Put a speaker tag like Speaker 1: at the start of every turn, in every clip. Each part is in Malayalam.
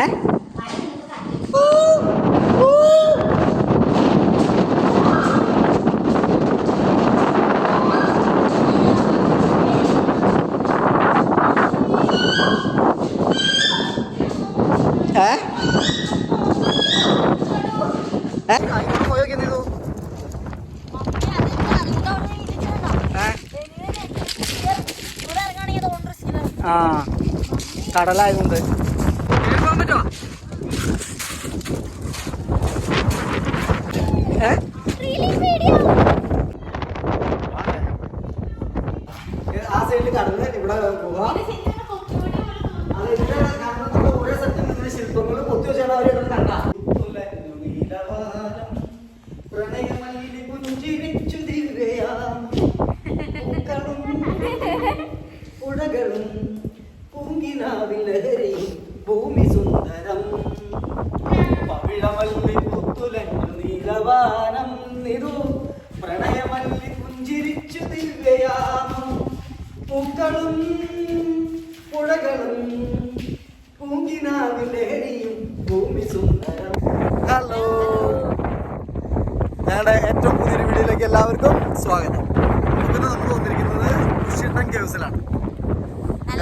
Speaker 1: ഏ ആ കടലായതുകൊണ്ട് 頑張る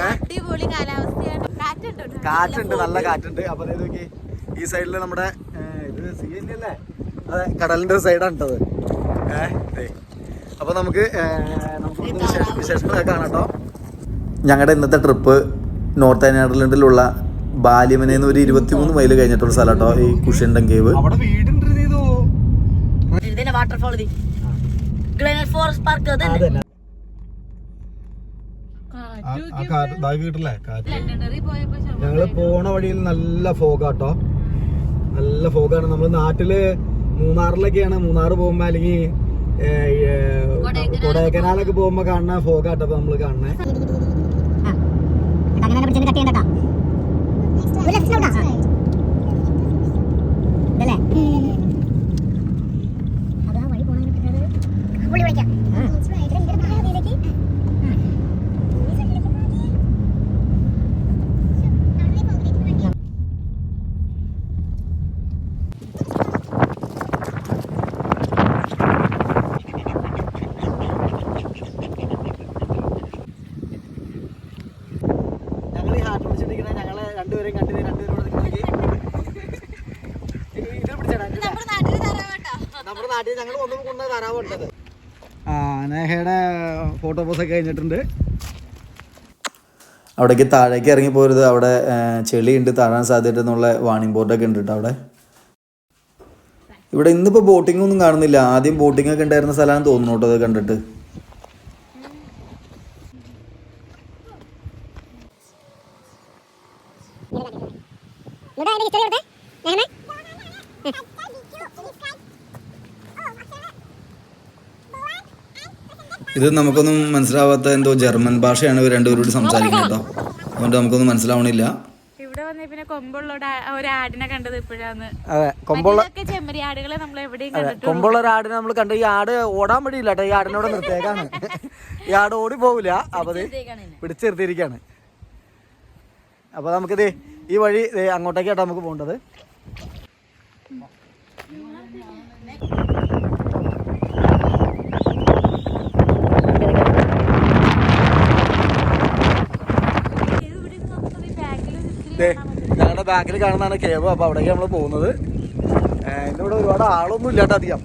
Speaker 2: അടിപൊളി കാലാവസ്ഥയാണ്
Speaker 1: കാറ്റുണ്ട് നല്ല കാറ്റുണ്ട് അപ്പൊ നോക്കി ഈ സൈഡില് നമ്മുടെ അല്ലേ അതെ കടലിന്റെ സൈഡാണ്ട് അപ്പൊ നമുക്ക് നമുക്ക് വിശേഷങ്ങളൊക്കെ കാണാട്ടോ ഞങ്ങളുടെ ഇന്നത്തെ ട്രിപ്പ് നോർത്ത് അയർലൻഡിലുള്ള ബാല്യമനെന്ന് ഒരു മൂന്ന് മൈൽ കഴിഞ്ഞിട്ടുള്ള സ്ഥലം കേട്ടോ ഈ കുഷ്യൻഡൻ കേവ്
Speaker 2: വാട്ടർഫോൾ ഫോറസ്റ്റ് പാർക്ക്
Speaker 1: ആ കാറ്റ് ഇതായി വീട്ടിലെ കാറ്റ് ഞങ്ങള് പോണ വഴിയിൽ നല്ല ഫോഗാട്ടോ നല്ല ഫോഗാണ് നമ്മള് നാട്ടില് മൂന്നാറിലൊക്കെയാണ് മൂന്നാർ പോകുമ്പോ അല്ലെങ്കിൽ കൊടൈക്കനാലൊക്കെ പോകുമ്പോ കാണുന്ന ഫോഗാട്ടോ നമ്മള് കാണുന്നേ ഇതല്ലേ അതാ വഴി പോണ പുള്ളി വിളിക്കാം ആ നേഹയുടെ ഫോട്ടോ കഴിഞ്ഞിട്ടുണ്ട് അവിടേക്ക് താഴേക്ക് ഇറങ്ങി പോരുത് അവിടെ ചെളിയുണ്ട് താഴാൻ സാധ്യത എന്നുള്ള വാണിംഗ് ബോർഡൊക്കെ ഉണ്ട് കേട്ടോ അവിടെ ഇവിടെ ഇന്നിപ്പോ ബോട്ടിംഗ് ഒന്നും കാണുന്നില്ല ആദ്യം ബോട്ടിംഗ് ഒക്കെ ഉണ്ടായിരുന്ന സ്ഥലമാണെന്ന് തോന്നുന്നു കേട്ടോ അത് കണ്ടിട്ട് ഇവിടെ ഇത് നമുക്കൊന്നും മനസ്സിലാവാത്ത എന്തോ ജർമ്മൻ ഭാഷയാണ് ഇവർ രണ്ടുപേരോട് സംസാരിക്കുന്നത് കേട്ടോ അതുകൊണ്ട് നമുക്കൊന്നും മനസ്സിലാവണില്ല
Speaker 2: ഇവിടെ പിന്നെ കൊമ്പുള്ള ഒരു ആടിനെ
Speaker 1: അതെ കൊമ്പുള്ള ആടുകളെ നമ്മൾ എവിടെയും ആടിനെ നമ്മൾ കണ്ടു ഈ ആട് ഓടാൻ വഴിയില്ല ഈ ആടിനോട് നിർത്തേക്കാണ് ഈ ആട് ഓടി പോവില്ല അപ്പത് പിടിച്ചെടുത്തിരിക്കാണ് അപ്പൊ നമുക്കിത് ഈ വഴി അങ്ങോട്ടേക്കാട്ടോ നമുക്ക് പോകേണ്ടത് ഞങ്ങളുടെ ബാങ്കിൽ കാണുന്നതാണ് കേവ് അപ്പോൾ അവിടേക്ക് നമ്മൾ പോകുന്നത് എൻ്റെ ഇവിടെ ഒരുപാട് ആളൊന്നും ഇല്ലാട്ടോ അധികം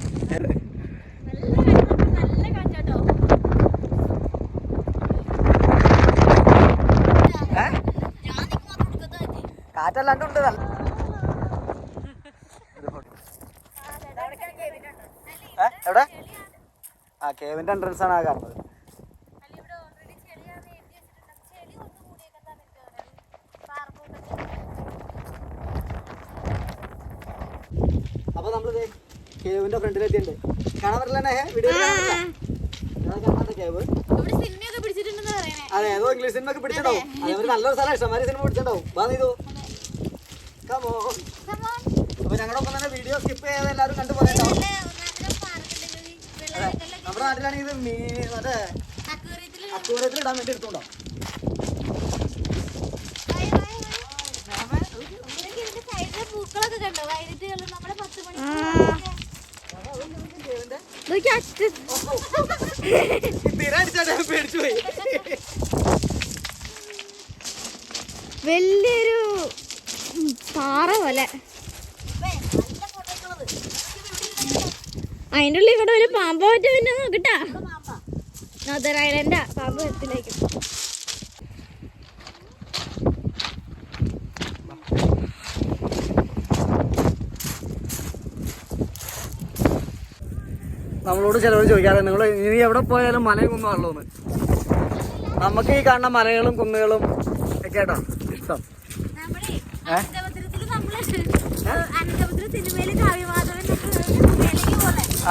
Speaker 1: കാറ്റല്ലാണ്ട് എവിടെ ആ കേവിൻ്റെ എൻട്രൻസ് ആണ് ആ കാണുന്നത് അപ്പോൾ നമ്മളിത് കേവിന്റെ ഫ്രണ്ടിലെത്തിയിട്ടുണ്ട് കാണാൻ പറ്റില്ല വീഡിയോ കേവ് അതെ അതോ ഇംഗ്ലീഷ് സിനിമ ഒക്കെ പിടിച്ചിട്ടുണ്ടാവും നല്ലൊരു സ്ഥലം ഇഷ്ടമാരി സിനിമ പിടിച്ചിട്ടുണ്ടാവും വാ കമോ അപ്പൊ ഞങ്ങളുടെ തന്നെ വീഡിയോ സ്കിപ്പ് ചെയ്ത് എല്ലാവരും കണ്ടു പോയിട്ടുണ്ടാവും നമ്മുടെ നാട്ടിലാണെങ്കിൽ അക്കൂരത്തിൽ ഇടാൻ വേണ്ടി എടുത്തോണ്ടോ വലിയൊരു
Speaker 2: പാറ പോലെ അതിൻ്റെ ഉള്ളിൽ ഇവിടെ ഒരു പാമ്പ് പറ്റുമെന്ന് നോക്കട്ടാ നോർത്തേൺ ഐലൻഡാ പാമ്പ് എത്തിലേക്ക്
Speaker 1: നമ്മളോട് ചിലവർ ചോദിക്കാറ് നിങ്ങൾ ഇനി എവിടെ പോയാലും മലയും കുന്നുമാണല്ലോ എന്ന് നമുക്ക് ഈ കാണുന്ന മലകളും കുന്നുകളും ഒക്കെ ആട്ടോ ഇഷ്ടം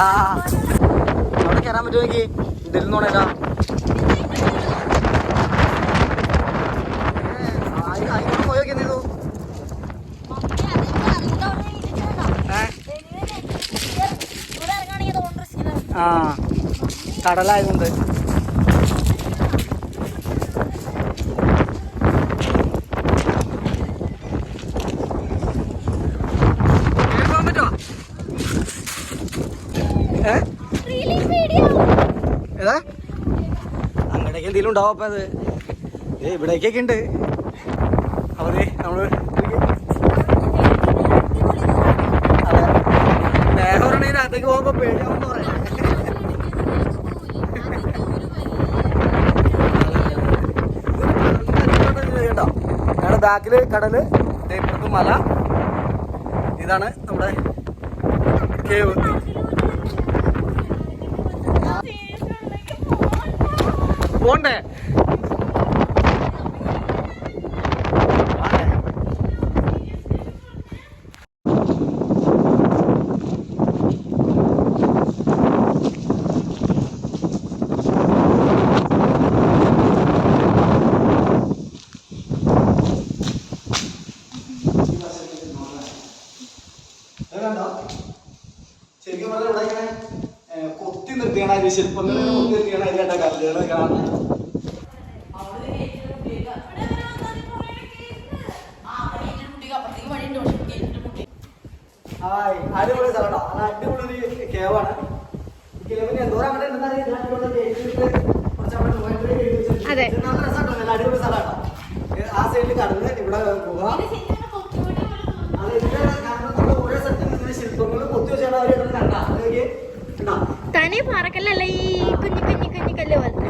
Speaker 1: ആ അവിടെ കയറാൻ പറ്റുമെങ്കിൽ ഇതിൽ നിന്നോണേക്കാം കടലായതുകൊണ്ട് ഏതാ അങ്ങടേക്ക് എന്തെങ്കിലും ഉണ്ടാവും അപ്പൊ അത് ഇവിടേക്കൊക്കെ ഉണ്ട് അപ്പോൾ നമ്മള് ബാക്കിൽ കടൽ ഇപ്പുറത്ത് മല ഇതാണ് നമ്മുടെ കേവ് പോണ്ടേ നല്ല രസമാട്ടോ നല്ല അടിപൊളി സ്ഥലമാട്ടോ ആ സൈഡിൽ കടന്ന് ഇവിടെ ഗുഹ അത് ഇതിന്റെ കാരണം നമ്മൾ ഓരോ സ്ഥലത്തും ഇങ്ങനെ ശില്പങ്ങൾ കൊത്തി വെച്ചാൽ അവരായിട്ട് കണ്ട അതൊക്കെ
Speaker 2: തനി പാറക്കല്ലല്ല ഈ കുഞ്ഞു കുഞ്ഞു കുഞ്ഞു കല്ല് പോലത്തെ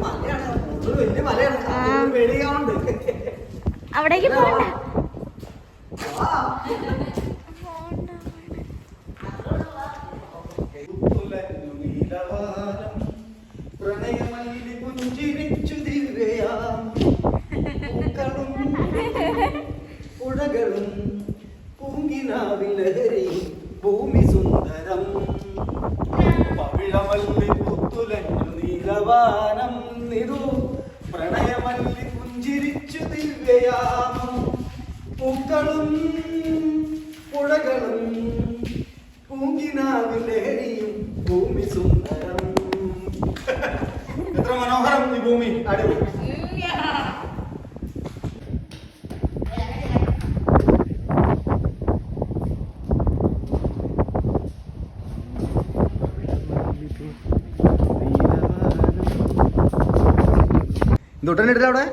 Speaker 1: മലയാണ് വലിയ മലയാണ് വെളിയാവുണ്ട്
Speaker 2: അവിടേക്ക് പോകണ്ട ദുട്ടൻ ഇടില്ല അവിടെ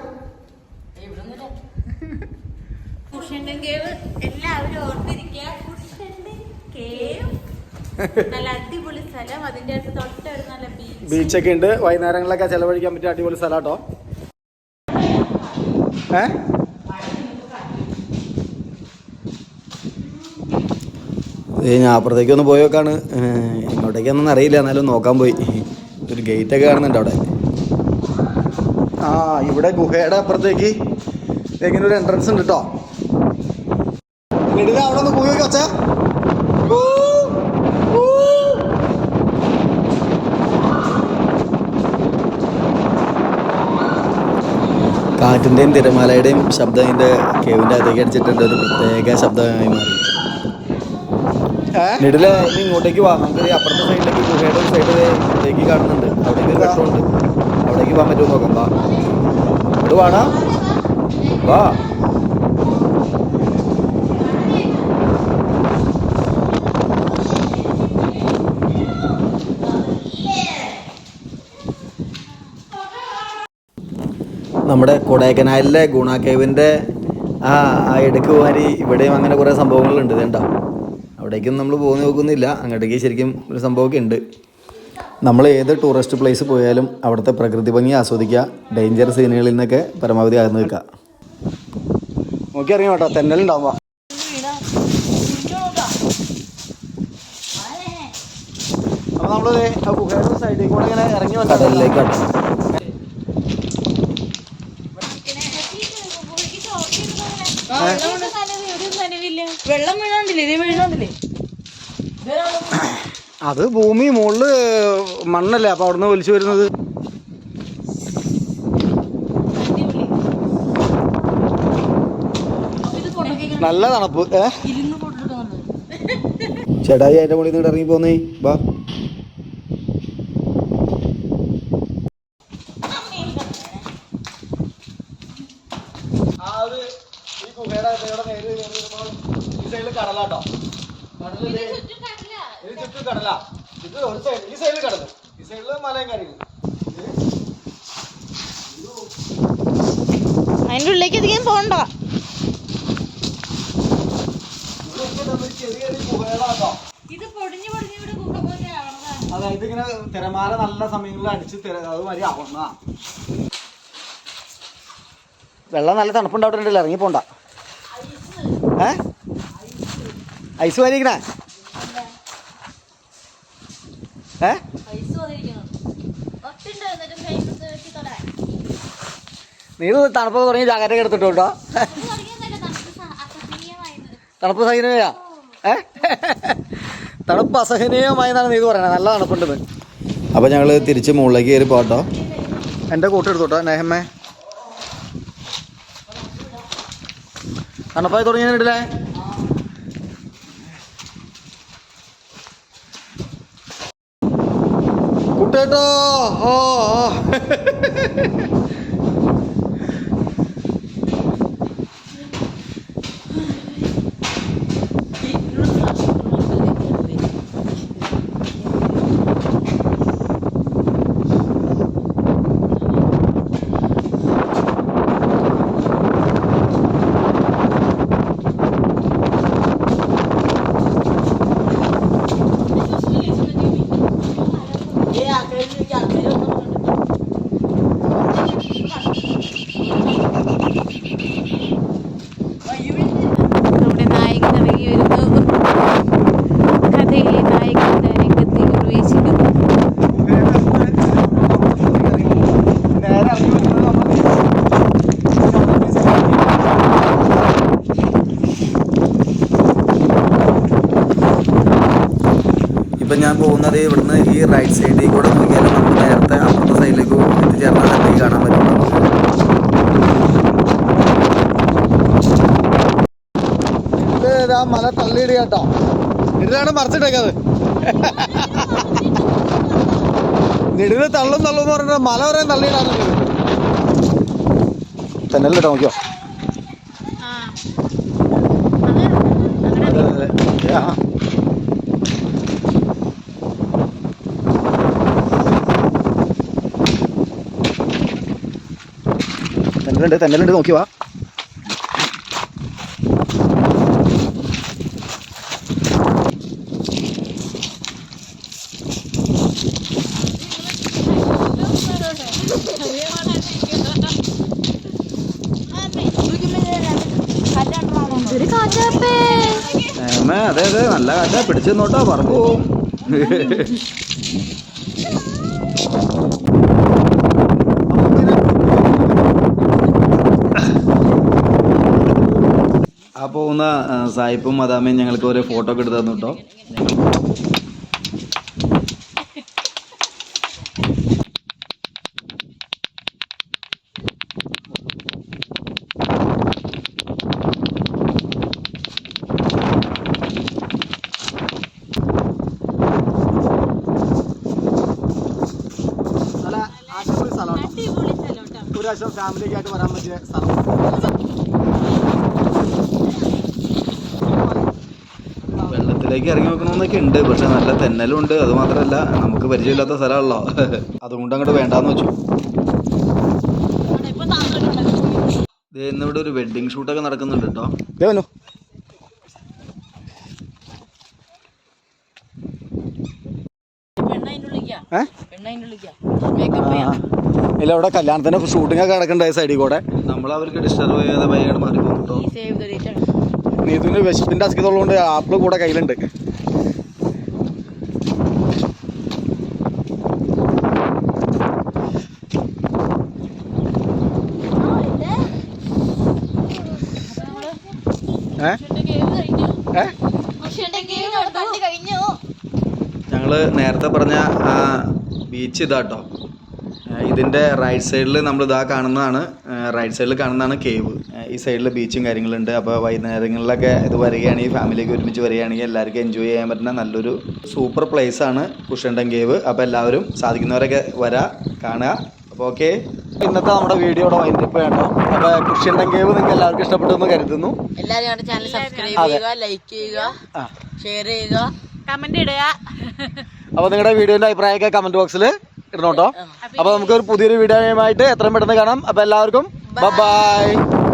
Speaker 2: എല്ലാവരും അടിപൊളി അതിന്റെ നല്ല ബീച്ച്
Speaker 1: ബീച്ചൊക്കെ ഉണ്ട് വൈകുന്നേരങ്ങളിലൊക്കെ ചെലവഴിക്കാൻ പറ്റിയ അടിപൊളി സ്ഥലം കേട്ടോ ഏ ഞാൻ പോയി പോയോക്കാണ് ഇങ്ങോട്ടേക്കൊന്നും അറിയില്ല എന്നാലും നോക്കാൻ പോയി ഒരു ഗേറ്റൊക്കെ കാണുന്നുണ്ട് അവിടെ ആ ഇവിടെ ഗുഹയുടെ അപ്പുറത്തേക്ക് ഇങ്ങനെ ഒരു എൻട്രൻസ് ഉണ്ട് കേട്ടോ നെടിനെ അവിടെ ഒന്ന് പോയി കച്ച കാറ്റിൻ്റെയും തിരമാലയുടെയും ശബ്ദം ഇതിൻ്റെ കേവിൻ്റെ അകത്തേക്ക് അടിച്ചിട്ടുണ്ട് ഒരു പ്രത്യേക ശബ്ദമായി മാറി നെടില ഇങ്ങോട്ടേക്ക് വാ അപ്പുറത്തെ സൈഡിലേക്ക് ഗുഹയുടെ സൈഡിലേക്ക് കാണുന്നുണ്ട് അവിടെ പെട്രോൾ ഉണ്ട് അടുത്തേക്ക് പോകാൻ പറ്റുമോ നോക്കാം വാ അത് വേണോ വാ നമ്മുടെ കൊടൈക്കനാലിലെ ഗുണ കേവിൻ്റെ ആ ആ ഇടയ്ക്ക് പോകാൻ ഇവിടെയും അങ്ങനെ കുറേ സംഭവങ്ങളുണ്ട് ഇതേണ്ട അവിടേക്കും നമ്മൾ പോകുന്ന നോക്കുന്നില്ല അങ്ങോട്ടേക്ക് ശരിക്കും ഒരു സംഭവമൊക്കെ ഉണ്ട് നമ്മൾ ഏത് ടൂറിസ്റ്റ് പ്ലേസ് പോയാലും അവിടുത്തെ പ്രകൃതി ഭംഗി ആസ്വദിക്കുക ഡേഞ്ചർ സീനുകളിൽ നിന്നൊക്കെ പരമാവധി അകന്ന് നിൽക്കുക നോക്കി അറിയാം കേട്ടോ തെന്നലുണ്ടാവുക അപ്പോൾ നമ്മൾ ഇങ്ങനെ ഇറങ്ങി വെള്ളം വീഴാണ്ടില്ലേ ഇത് വീഴാണ്ടില്ലേ അത് ഭൂമി മുകളില് മണ്ണല്ലേ അപ്പൊ അവിടുന്ന് ഒലിച്ചു വരുന്നത് നല്ല തണുപ്പ് ഏ അതിന്റെ മുകളിൽ നിന്ന് ഇറങ്ങി പോന്നേ ബാ ഈ കടലാട്ടോ കടലിൽ ഇത് ചുറ്റും കടല ഇത് ഒരു സൈഡ് ഈ സൈഡിൽ കടല് ഈ സൈഡില് മലയും കാര്യങ്ങൾ
Speaker 2: അതിൻ്റെ ഉള്ളിലേക്ക് അധികം പോണ്ട ഇത് പൊടിഞ്ഞു പൊടിഞ്ഞു ഇവിടെ ഗുഹ പോലെ ആവണതാണ്
Speaker 1: അതായത് ഇങ്ങനെ തിരമാല നല്ല സമയങ്ങളിൽ അടിച്ച് തിര അത് ആവുന്നതാ വെള്ളം നല്ല തണുപ്പുണ്ടാവില്ല ഇറങ്ങി പോണ്ട ഏ ഐസ് വാരിക്കണേ നീ തണുപ്പ് തുടങ്ങി ജാക്കറ്റ് എടുത്തിട്ടോ തണുപ്പ് സഹനീയ തണുപ്പ് അസഹനീയമായി എന്നാണ് നീ പറയണേ നല്ല തണുപ്പുണ്ട് അപ്പൊ ഞങ്ങള് തിരിച്ച് മുകളിലേക്ക് കയറി പോട്ടോ എൻ്റെ കൂട്ടെടുത്തോട്ടോ നെഹമ്മേ തണുപ്പായി തുടങ്ങിയിട്ടില്ലേ 别打，啊！ഞാൻ പോകുന്നത് ഇവിടുന്ന് ഈ റൈറ്റ് സൈഡിൽ കൂടെ നോക്കിയാലും നമുക്ക് നേരത്തെ അപ്പുറത്തെ സൈഡിലേക്ക് എത്തിച്ചേർന്നാൽ നദി കാണാൻ പറ്റും മല തള്ളിയിടുക കേട്ടോ ഇടിലാണ് മറിച്ചിട്ടേക്കത് നെടുവിനെ തള്ളും തള്ളും പറഞ്ഞിട്ട് മല വരെ തള്ളിയിടാനുള്ളത് തന്നെ അല്ലേ നോക്കിയോ തെന്നലുണ്ട് തെന്നലുണ്ട് നോക്കി വാ അതെ അതെ നല്ല കാറ്റാ പിടിച്ചു നോട്ടോ പോവും പോകുന്ന സായിപ്പും മദാമയും ഞങ്ങൾക്ക് ഒരു ഫോട്ടോ ഒക്കെ എടുത്തു തന്നു ഒരു പ്രാവശ്യം ഫാമിലിയൊക്കെ വരാൻ പറ്റിയ സ്ഥലം പുറത്തേക്ക് ഇറങ്ങി വെക്കണമെന്നൊക്കെ ഉണ്ട് പക്ഷെ നല്ല തെന്നലും ഉണ്ട് അത് മാത്രമല്ല നമുക്ക് പരിചയമില്ലാത്ത സ്ഥലമാണല്ലോ അതുകൊണ്ട് അങ്ങോട്ട് വേണ്ടാന്ന് വെച്ചു ഇന്നിവിടെ ഒരു വെഡിങ് ഷൂട്ടൊക്കെ നടക്കുന്നുണ്ട് കേട്ടോ ഇല്ല അവിടെ കല്യാണത്തിന്റെ ഷൂട്ടിംഗ് ഒക്കെ നടക്കണ്ടായി സൈഡിൽ കൂടെ നമ്മൾ അവർക്ക് ഡിസ്റ്റർബ് ചെയ്യാതെ ഭയങ്കര മാറി പോകുന്നുണ്ടോ നീതുവിന് വിശപ്പിൻ്റെ അസ്കിതുള്ളതുകൊണ്ട് ആപ്പിൾ കൂടെ കയ്യിലുണ്ട് ഞങ്ങള് നേരത്തെ പറഞ്ഞ ആ ബീച്ച് ഇതാട്ടോ ഇതിന്റെ റൈറ്റ് സൈഡിൽ നമ്മൾ ഇതാ കാണുന്നതാണ് റൈറ്റ് സൈഡിൽ കാണുന്നതാണ് കേവ് ഈ സൈഡിൽ ബീച്ചും കാര്യങ്ങളുണ്ട് അപ്പോൾ വൈകുന്നേരങ്ങളിലൊക്കെ ഇത് വരികയാണെങ്കിൽ ഫാമിലിക്ക് ഒരുമിച്ച് വരികയാണെങ്കിൽ എല്ലാവർക്കും എൻജോയ് ചെയ്യാൻ പറ്റുന്ന നല്ലൊരു സൂപ്പർ പ്ലേസ് ആണ് കുഷണ്ടൻ കേവ് അപ്പോൾ എല്ലാവരും സാധിക്കുന്നവരൊക്കെ വരാ കാണുക അപ്പോൾ ഓക്കെ ഇന്നത്തെ നമ്മുടെ വീഡിയോയുടെ വൈകിപ്പോയാണ് അപ്പോൾ കുഷ്യണ്ടൻ കേവ് നിങ്ങൾക്ക് എല്ലാവർക്കും ഇഷ്ടപ്പെട്ടു എന്ന് കരുതുന്നു
Speaker 2: എല്ലാവരും ഞങ്ങളുടെ ചാനൽ സബ്സ്ക്രൈബ് ചെയ്യുക ലൈക്ക് ചെയ്യുക ഷെയർ ചെയ്യുക കമന്റ് ഇടുക
Speaker 1: അപ്പോൾ നിങ്ങളുടെ വീഡിയോന്റെ അഭിപ്രായമൊക്കെ കമന്റ് ബോക്സിൽ ഇടണം കേട്ടോ അപ്പൊ നമുക്ക് ഒരു പുതിയൊരു വീഡിയോയുമായിട്ട് എത്രയും പെട്ടെന്ന് കാണാം അപ്പൊ എല്ലാവർക്കും ബൈ